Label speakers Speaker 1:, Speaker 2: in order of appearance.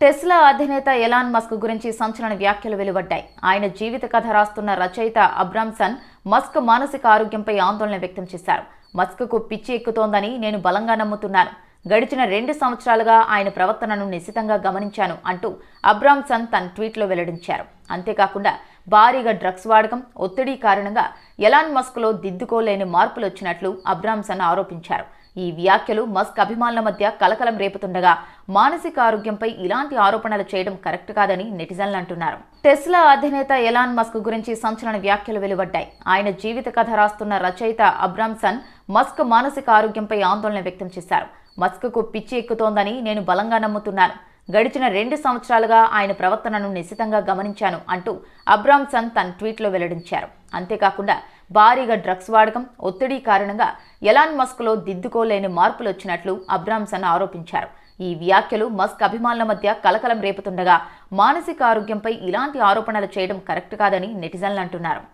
Speaker 1: Tesla అధినేత Elon Musk గురించి సంచలన వ్యాఖ్యలు వెలువడ్డాయి. ఆయన జీవిత కథ రాస్తున్న రచయిత అబ్రామ్సన్ మస్క్ మానసిక ఆరోగ్యంపై ఆందోళన వ్యక్తం చేశారు. మస్క్కు పిచ్చి ఎక్కుతోందని నేను బలంగా నమ్ముతున్నాను. గడిచిన రెండు సంవత్సరాలుగా ఆయన ప్రవర్తనను నిశితంగా గమనించాను అంటూ అబ్రామ్సన్ తన ట్వీట్లో వెల్లడించారు. అంతేకాకుండా భారీగా డ్రగ్స్ వాడకం ఒత్తిడి కారణంగా ఎలాన్ మస్క్లో దిద్దుకోలేని మార్పులు వచ్చినట్లు అబ్రామ్సన్ ఆరోపించారు. ఈ వ్యాఖ్యలు మస్క్ అభిమానుల మధ్య కలకలం రేపుతుండగా మానసిక ఆరోగ్యంపై ఇలాంటి ఆరోపణలు చేయడం కరెక్ట్ కాదని నెటిజన్లు అంటున్నారు. టెస్లా అధినేత ఎలాన్ మస్క్ గురించి సంచలన వ్యాఖ్యలు వెలువడ్డాయి. ఆయన జీవిత కథ రాస్తున్న రచయిత అబ్రామ్సన్ మస్క్ మానసిక ఆరోగ్యంపై ఆందోళన వ్యక్తం చేశారు. మస్క్కు పిచ్చి ఎక్కుతోందని నేను బలంగా నమ్ముతున్నాను. గడిచిన రెండు సంవత్సరాలుగా ఆయన ప్రవర్తనను నిశితంగా గమనించాను అంటూ అబ్రామ్సన్ తన ట్వీట్లో వెల్లడించారు. అంతేకాకుండా భారీగా డ్రగ్స్ వాడకం ఒత్తిడి కారణంగా ఎలాన్ మస్క్లో దిద్దుకోలేని మార్పులు వచ్చినట్లు అబ్రామ్సన్ ఆరోపించారు. ఈ వ్యాఖ్యలు మస్క్ అభిమానుల మధ్య కలకలం రేపుతుండగా మానసిక ఆరోగ్యంపై ఇలాంటి ఆరోపణలు చేయడం కరెక్ట్ కాదని నెటిజన్లు అంటున్నారు.